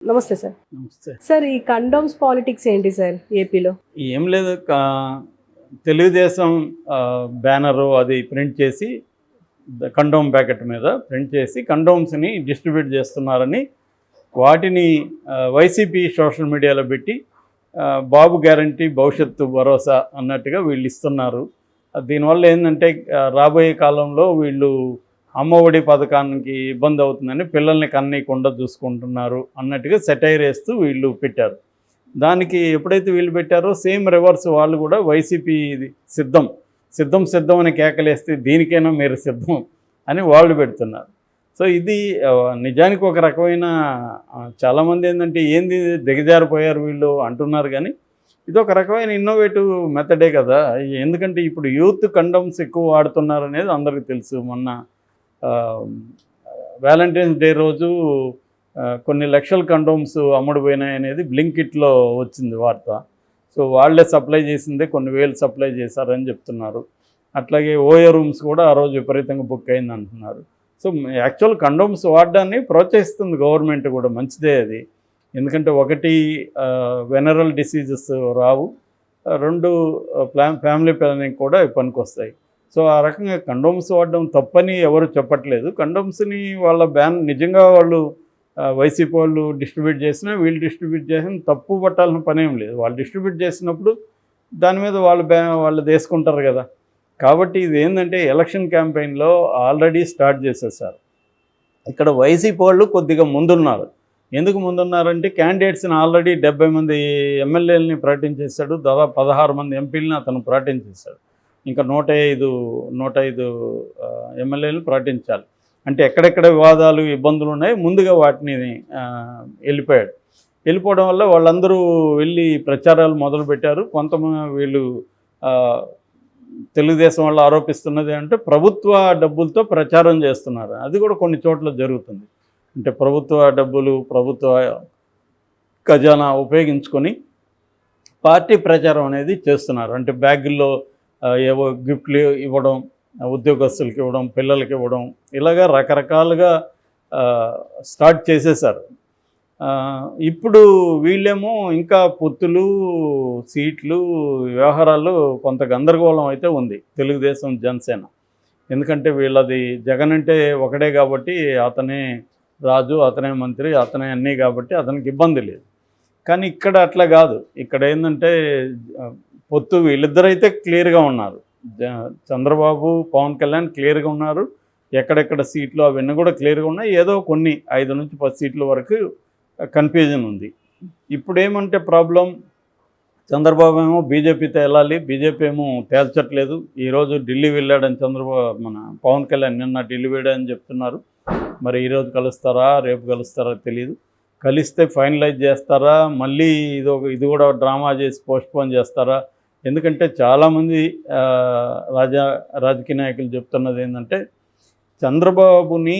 నమస్తే సార్. నమస్తే. సార్ ఈ కండోమ్స్ పాలిటిక్స్ ఏంటి సార్ ఏపీలో? ఏం లేదు తెలుగుదేశం బ్యానరు అది ప్రింట్ చేసి ద- కండోమ్ ప్యాకెట్ మీద ప్రింట్ చేసి కండోమ్స్ని డిస్ట్రిబ్యూట్ చేస్తున్నారని వాటిని వైసీపీ సోషల్ మీడియాలో పెట్టి బాబు గ్యారంటీ భవిష్యత్తు భరోసా అన్నట్టుగా వీళ్ళు ఇస్తున్నారు. దీనివల్ల ఏంటంటే రాబోయే కాలంలో వీళ్ళు అమ్మఒడి పథకానికి ఇబ్బంది అవుతుందని పిల్లల్ని కన్నీయకుండా చూసుకుంటున్నారు అన్నట్టుగా సెటైర్ వేస్తూ వీళ్ళు పెట్టారు. దానికి ఎప్పుడైతే వీళ్ళు పెట్టారో సేమ్ రివర్స్ వాళ్ళు కూడా వైసీపీ ఇది సిద్ధం సిద్ధం సిద్ధం అని కేకలేస్తే దీనికైనా మీరు సిద్ధం అని వాళ్ళు పెడుతున్నారు. సో ఇది నిజానికి ఒక రకమైన చాలామంది ఏంటంటే ఏంది దిగజారిపోయారు వీళ్ళు అంటున్నారు కానీ ఇది ఒక రకమైన ఇన్నోవేటివ్ మెథడే కదా. ఎందుకంటే ఇప్పుడు యూత్ కండమ్స్ ఎక్కువ వాడుతున్నారు అనేది అందరికీ తెలుసు. మొన్న వ్యాలంటైన్స్ డే రోజు కొన్ని లక్షల కండోమ్స్ అమ్ముడుపోయినాయి అనేది బ్లింకిట్లో వచ్చింది వార్త. సో వాళ్ళే సప్లై చేసిందే కొన్ని వేలు సప్లై చేశారని చెప్తున్నారు. అట్లాగే ఓయో రూమ్స్ కూడా ఆ రోజు విపరీతంగా బుక్ అయింది అంటున్నారు. సో యాక్చువల్ కండోమ్స్ వాడడాన్ని ప్రోత్సహిస్తుంది గవర్నమెంట్ కూడా మంచిదే అది. ఎందుకంటే ఒకటి వెనరల్ డిసీజెస్ రావు. రెండు ప్లా ఫ్యామిలీ ప్లానింగ్ కూడా పనికొస్తాయి. సో ఆ రకంగా కండోమ్స్ వాడడం తప్పని ఎవరు చెప్పట్లేదు. కండోమ్స్ని వాళ్ళ బ్యాన్ నిజంగా వాళ్ళు వైసీపీ వాళ్ళు డిస్ట్రిబ్యూట్ చేసినా వీళ్ళు డిస్ట్రిబ్యూట్ చేసిన తప్పు పట్టాల్సిన పని ఏం లేదు. వాళ్ళు డిస్ట్రిబ్యూట్ చేసినప్పుడు దాని మీద వాళ్ళు బ్యా వాళ్ళు తీసుకుంటారు కదా. కాబట్టి ఇది ఏంటంటే ఎలక్షన్ క్యాంపెయిన్లో ఆల్రెడీ స్టార్ట్ చేసేసారు. ఇక్కడ వైసీపీ వాళ్ళు కొద్దిగా ముందున్నారు. ఎందుకు ముందున్నారంటే క్యాండిడేట్స్ని ఆల్రెడీ డెబ్బై మంది ఎమ్మెల్యేలని ప్రకటించేశాడు. దాదాపు పదహారు మంది ఎంపీలని అతను ప్రకటించేశాడు. ఇంకా నూట ఐదు నూట ఐదు ఎమ్మెల్యేలు ప్రకటించాలి. అంటే ఎక్కడెక్కడ వివాదాలు ఇబ్బందులు ఉన్నాయి ముందుగా వాటిని వెళ్ళిపోయాడు. వెళ్ళిపోవడం వల్ల వాళ్ళందరూ వెళ్ళి ప్రచారాలు మొదలుపెట్టారు. కొంతమంది వీళ్ళు తెలుగుదేశం వాళ్ళు ఆరోపిస్తున్నది అంటే ప్రభుత్వ డబ్బులతో ప్రచారం చేస్తున్నారు. అది కూడా కొన్ని చోట్ల జరుగుతుంది. అంటే ప్రభుత్వ డబ్బులు ప్రభుత్వ ఖజానా ఉపయోగించుకొని పార్టీ ప్రచారం అనేది చేస్తున్నారు. అంటే బ్యాగుల్లో ఏవో గిఫ్ట్లు ఇవ్వడం ఉద్యోగస్తులకి ఇవ్వడం పిల్లలకి ఇవ్వడం ఇలాగా రకరకాలుగా స్టార్ట్ చేసేసారు ఇప్పుడు వీళ్ళేమో ఇంకా పొత్తులు సీట్లు వ్యవహారాలు కొంత గందరగోళం అయితే ఉంది తెలుగుదేశం జనసేన. ఎందుకంటే వీళ్ళది జగన్ అంటే ఒకడే కాబట్టి అతనే రాజు అతనే మంత్రి అతనే అన్నీ కాబట్టి అతనికి ఇబ్బంది లేదు. కానీ ఇక్కడ అట్లా కాదు. ఇక్కడ ఏంటంటే పొత్తు వీళ్ళిద్దరైతే క్లియర్గా ఉన్నారు. చంద్రబాబు పవన్ కళ్యాణ్ క్లియర్గా ఉన్నారు. ఎక్కడెక్కడ సీట్లు అవన్నీ కూడా క్లియర్గా ఉన్నాయి. ఏదో కొన్ని ఐదు నుంచి పది సీట్ల వరకు కన్ఫ్యూజన్ ఉంది. ఇప్పుడు ఏమంటే ప్రాబ్లం చంద్రబాబు ఏమో బీజేపీతో వెళ్ళాలి బీజేపీ ఏమో తేల్చట్లేదు. ఈరోజు ఢిల్లీ వెళ్ళాడని చంద్రబాబు మన పవన్ కళ్యాణ్ నిన్న ఢిల్లీ వెళ్ళాడని చెప్తున్నారు. మరి ఈరోజు కలుస్తారా రేపు కలుస్తారా తెలియదు కలిస్తే ఫైనలైజ్ చేస్తారా మళ్ళీ ఇది ఒక ఇది కూడా డ్రామా చేసి పోస్ట్పోన్ చేస్తారా ఎందుకంటే చాలామంది రాజా రాజకీయ నాయకులు చెప్తున్నది ఏంటంటే చంద్రబాబుని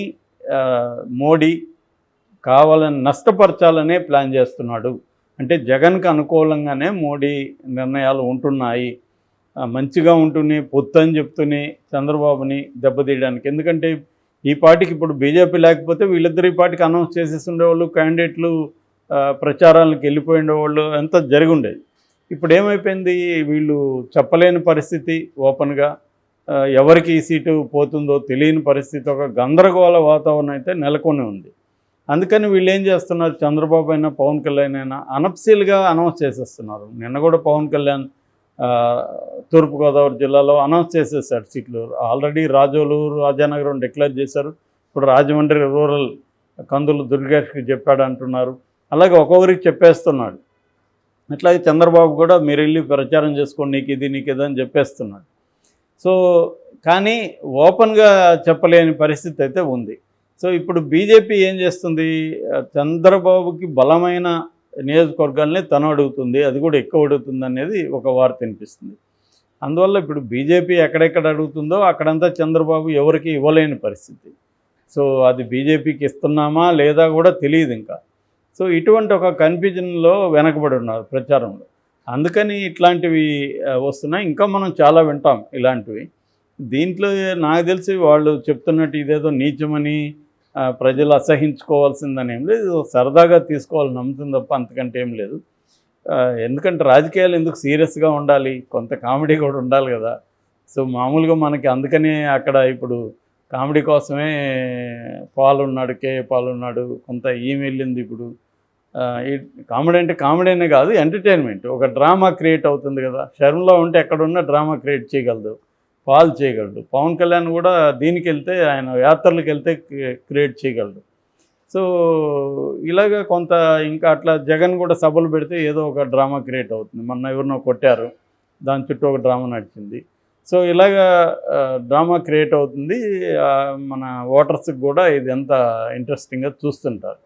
మోడీ కావాలని నష్టపరచాలనే ప్లాన్ చేస్తున్నాడు. అంటే జగన్కి అనుకూలంగానే మోడీ నిర్ణయాలు ఉంటున్నాయి. మంచిగా ఉంటూనే పొత్తు అని చెప్తూనే చంద్రబాబుని దెబ్బతీయడానికి. ఎందుకంటే ఈ పార్టీకి ఇప్పుడు బీజేపీ లేకపోతే వీళ్ళిద్దరు ఈ పార్టీకి అనౌన్స్ చేసేసి ఉండేవాళ్ళు క్యాండిడేట్లు ప్రచారాలకు వెళ్ళిపోయి ఉండేవాళ్ళు అంతా జరిగి ఉండేది. ఇప్పుడు ఏమైపోయింది వీళ్ళు చెప్పలేని పరిస్థితి ఓపెన్గా. ఎవరికి ఈ సీటు పోతుందో తెలియని పరిస్థితి. ఒక గందరగోళ వాతావరణం అయితే నెలకొని ఉంది. అందుకని వీళ్ళు ఏం చేస్తున్నారు? చంద్రబాబు అయినా పవన్ కళ్యాణ్ అయినా అనఫ్సీల్గా అనౌన్స్ చేసేస్తున్నారు. నిన్న కూడా పవన్ కళ్యాణ్ తూర్పుగోదావరి జిల్లాలో అనౌన్స్ చేసేసారు సీట్లు. ఆల్రెడీ రాజోలు రాజానగరం డిక్లేర్ చేశారు. ఇప్పుడు రాజమండ్రి రూరల్ కందులు దుర్గేష్కి చెప్పాడు అంటున్నారు. అలాగే ఒక్కొక్కరికి చెప్పేస్తున్నాడు. అట్లాగే చంద్రబాబు కూడా మీరు వెళ్ళి ప్రచారం చేసుకోండి నీకు ఇది నీకు ఇది అని చెప్పేస్తున్నాడు. సో కానీ ఓపెన్గా చెప్పలేని పరిస్థితి అయితే ఉంది. సో ఇప్పుడు బీజేపీ ఏం చేస్తుంది? చంద్రబాబుకి బలమైన నియోజకవర్గాల్ని తను అడుగుతుంది అది కూడా ఎక్కువ అడుగుతుంది అనేది ఒక వార్త వినిపిస్తుంది. అందువల్ల ఇప్పుడు బీజేపీ ఎక్కడెక్కడ అడుగుతుందో అక్కడంతా చంద్రబాబు ఎవరికి ఇవ్వలేని పరిస్థితి. సో అది బీజేపీకి ఇస్తున్నామా లేదా కూడా తెలియదు ఇంకా. సో ఇటువంటి ఒక కన్ఫ్యూజన్లో వెనకబడి ఉన్నారు ప్రచారంలో. అందుకని ఇట్లాంటివి వస్తున్నాయి. ఇంకా మనం చాలా వింటాం ఇలాంటివి. దీంట్లో నాకు తెలిసి వాళ్ళు చెప్తున్నట్టు ఇదేదో నీచమని ప్రజలు అసహించుకోవాల్సిందని ఏం లేదు. సరదాగా తీసుకోవాలని నమ్ముతుంది తప్ప అంతకంటే ఏం లేదు. ఎందుకంటే రాజకీయాలు ఎందుకు సీరియస్గా ఉండాలి? కొంత కామెడీ కూడా ఉండాలి కదా. సో మామూలుగా మనకి అందుకనే అక్కడ ఇప్పుడు కామెడీ కోసమే పాలున్నాడు కే పాలున్నాడు కొంత ఈమెయిల్ ఉంది ఇప్పుడు. ఈ కామెడీ అంటే కామెడీ అనే కాదు ఎంటర్టైన్మెంట్. ఒక డ్రామా క్రియేట్ అవుతుంది కదా షర్మిలా ఉంటే ఎక్కడున్నా డ్రామా క్రియేట్ చేయగలదు పాల్ చేయగలడు. పవన్ కళ్యాణ్ కూడా దీనికి వెళ్తే ఆయన యాత్రలకు వెళ్తే క్రియేట్ చేయగలడు. సో ఇలాగ కొంత ఇంకా అట్లా జగన్ కూడా సభలు పెడితే ఏదో ఒక డ్రామా క్రియేట్ అవుతుంది. మొన్న ఎవరినో కొట్టారు దాని చుట్టూ ఒక డ్రామా నడిచింది. సో ఇలాగా డ్రామా క్రియేట్ అవుతుంది. మన ఓటర్స్కి కూడా ఇది ఎంత ఇంట్రెస్టింగ్గా చూస్తుంటారు.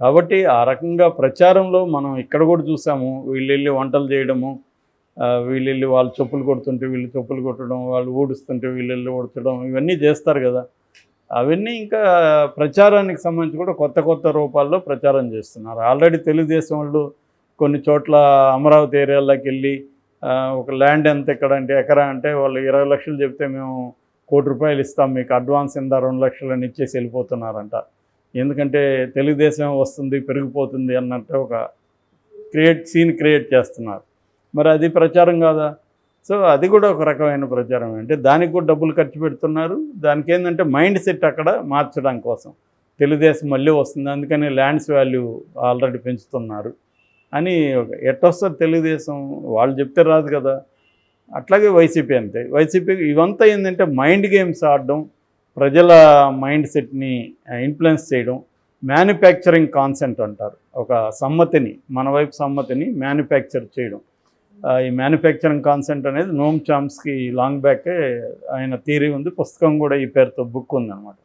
కాబట్టి ఆ రకంగా ప్రచారంలో మనం ఇక్కడ కూడా చూసాము వీళ్ళు వెళ్ళి వంటలు చేయడము వీళ్ళెళ్ళి వాళ్ళు చెప్పులు కొడుతుంటే వీళ్ళు చెప్పులు కొట్టడం వాళ్ళు ఊడుస్తుంటే వీళ్ళు వెళ్ళి ఊడ్చడం ఇవన్నీ చేస్తారు కదా. అవన్నీ ఇంకా ప్రచారానికి సంబంధించి కూడా కొత్త కొత్త రూపాల్లో ప్రచారం చేస్తున్నారు. ఆల్రెడీ తెలుగుదేశం వాళ్ళు కొన్ని చోట్ల అమరావతి ఏరియాలోకి వెళ్ళి ఒక ల్యాండ్ ఎంత ఎక్కడ అంటే ఎకరా అంటే వాళ్ళు ఇరవై లక్షలు చెప్తే మేము కోటి రూపాయలు ఇస్తాం మీకు అడ్వాన్స్ ఇందా రెండు లక్షలు అని ఇచ్చేసి వెళ్ళిపోతున్నారంట. ఎందుకంటే తెలుగుదేశం వస్తుంది పెరిగిపోతుంది అన్నట్టు ఒక క్రియేట్ సీన్ క్రియేట్ చేస్తున్నారు. మరి అది ప్రచారం కాదా? సో అది కూడా ఒక రకమైన ప్రచారం. అంటే దానికి కూడా డబ్బులు ఖర్చు పెడుతున్నారు. దానికి ఏంటంటే మైండ్ సెట్ అక్కడ మార్చడం కోసం. తెలుగుదేశం మళ్ళీ వస్తుంది అందుకని ల్యాండ్స్ వాల్యూ ఆల్రెడీ పెంచుతున్నారు అని ఒక- ఎట్టొస్తుంది తెలుగుదేశం వాళ్ళు చెప్తే రాదు కదా. అట్లాగే వైసీపీ అంతే. వైసీపీ ఇవంతా ఏంటంటే మైండ్ గేమ్స్ ఆడడం ప్రజల మైండ్ సెట్ని ఇన్ఫ్లుయెన్స్ చేయడం మ్యానుఫ్యాక్చరింగ్ కాన్సెంట్ అంటారు. ఒక సమ్మతిని మన వైపు సమ్మతిని మ్యానుఫ్యాక్చర్ చేయడం. ఈ మ్యానుఫ్యాక్చరింగ్ కాన్సెంట్ అనేది నోమ్ చామ్స్కి లాంగ్ బ్యాకే ఆయన థీరీ ఉంది పుస్తకం కూడా ఈ పేరుతో బుక్ ఉందన్నమాట.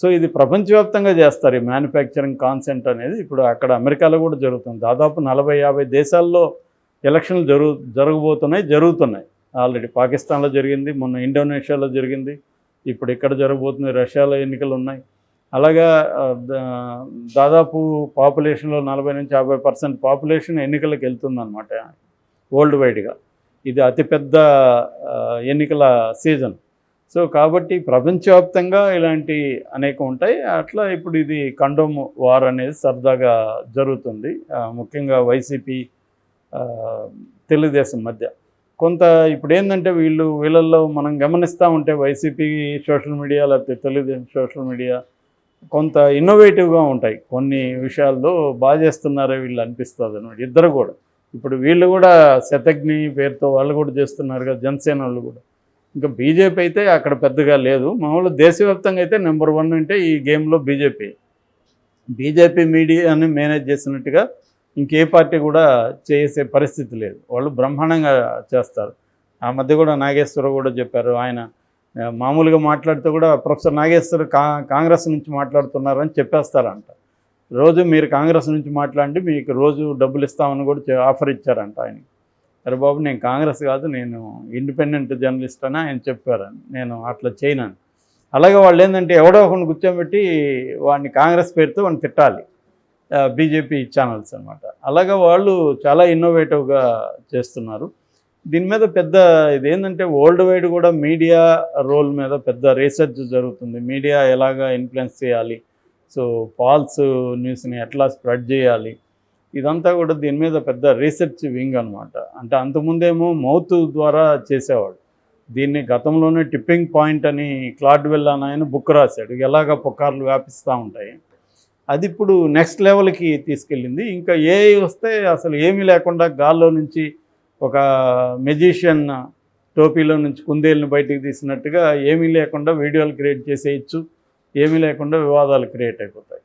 సో ఇది ప్రపంచవ్యాప్తంగా చేస్తారు ఈ మ్యానుఫ్యాక్చరింగ్ కాన్సెంట్ అనేది. ఇప్పుడు అక్కడ అమెరికాలో కూడా జరుగుతుంది. దాదాపు నలభై యాభై దేశాల్లో ఎలక్షన్లు జరుగు జరగబోతున్నాయి జరుగుతున్నాయి. ఆల్రెడీ పాకిస్తాన్లో జరిగింది మొన్న ఇండోనేషియాలో జరిగింది. ఇప్పుడు ఇక్కడ జరగబోతుంది రష్యాలో ఎన్నికలు ఉన్నాయి. అలాగా దాదాపు పాపులేషన్లో నలభై నుంచి యాభై పర్సెంట్ పాపులేషన్ ఎన్నికలకు వెళ్తుందన్నమాట వరల్డ్ వైడ్గా. ఇది అతిపెద్ద ఎన్నికల సీజన్. సో కాబట్టి ప్రపంచవ్యాప్తంగా ఇలాంటి అనేక ఉంటాయి. అట్లా ఇప్పుడు ఇది కండోమ్ వార్ అనేది సరదాగా జరుగుతుంది. ముఖ్యంగా వైసీపీ తెలుగుదేశం మధ్య. కొంత ఇప్పుడు ఏంటంటే వీళ్ళు వీళ్ళల్లో మనం గమనిస్తూ ఉంటే వైసీపీ సోషల్ మీడియా లేకపోతే తెలుగుదేశం సోషల్ మీడియా కొంత ఇన్నోవేటివ్గా ఉంటాయి. కొన్ని విషయాల్లో బాగా చేస్తున్నారే వీళ్ళు అనిపిస్తుంది అనమాట ఇద్దరు కూడా. ఇప్పుడు వీళ్ళు కూడా శతజ్ఞి పేరుతో వాళ్ళు కూడా చేస్తున్నారు కదా జనసేన వాళ్ళు కూడా. ఇంకా బీజేపీ అయితే అక్కడ పెద్దగా లేదు. మామూలు దేశవ్యాప్తంగా అయితే నెంబర్ వన్ అంటే ఈ గేమ్లో బీజేపీ. బీజేపీ మీడియాని మేనేజ్ చేసినట్టుగా ఇంకే పార్టీ కూడా చేసే పరిస్థితి లేదు. వాళ్ళు బ్రహ్మాండంగా చేస్తారు. ఆ మధ్య కూడా నాగేశ్వరరావు కూడా చెప్పారు. ఆయన మామూలుగా మాట్లాడితే కూడా ప్రొఫెసర్ నాగేశ్వర కా కాంగ్రెస్ నుంచి మాట్లాడుతున్నారని చెప్పేస్తారంట. రోజు మీరు కాంగ్రెస్ నుంచి మాట్లాడి మీకు రోజు డబ్బులు ఇస్తామని కూడా ఆఫర్ ఇచ్చారంట ఆయన అరే బాబు నేను కాంగ్రెస్ కాదు నేను ఇండిపెండెంట్ జర్నలిస్ట్ అని ఆయన చెప్పారని నేను అట్లా చేయనని. అలాగే వాళ్ళు ఏంటంటే ఎవడో ఒకరిని కూర్చోబెట్టి వాడిని కాంగ్రెస్ పేరుతో వాడిని తిట్టాలి. బీజేపీ ఛానల్స్ అనమాట అలాగే వాళ్ళు చాలా ఇన్నోవేటివ్గా చేస్తున్నారు. దీని మీద పెద్ద ఇదేంటంటే వరల్డ్ వైడ్ కూడా మీడియా రోల్ మీద పెద్ద రీసెర్చ్ జరుగుతుంది. మీడియా ఎలాగా ఇన్ఫ్లుయెన్స్ చేయాలి? సో ఫాల్స్ న్యూస్ని ఎట్లా స్ప్రెడ్ చేయాలి? ఇదంతా కూడా దీని మీద పెద్ద రీసెర్చ్ వింగ్ అనమాట అంటే అంతకుముందేమో మౌత్ ద్వారా చేసేవాడు. దీన్ని గతంలోనే టిప్పింగ్ పాయింట్ అని క్లాడ్ అని ఆయన బుక్ రాశాడు. ఎలాగ పుకార్లు వ్యాపిస్తూ ఉంటాయి? అది ఇప్పుడు నెక్స్ట్ లెవెల్కి తీసుకెళ్ళింది. ఇంకా ఏ వస్తే అసలు ఏమీ లేకుండా గాల్లో నుంచి ఒక మెజిషియన్ టోపీలో నుంచి కుందేలను బయటికి తీసినట్టుగా ఏమీ లేకుండా వీడియోలు క్రియేట్ చేసేయచ్చు. ఏమీ లేకుండా వివాదాలు క్రియేట్ అయిపోతాయి.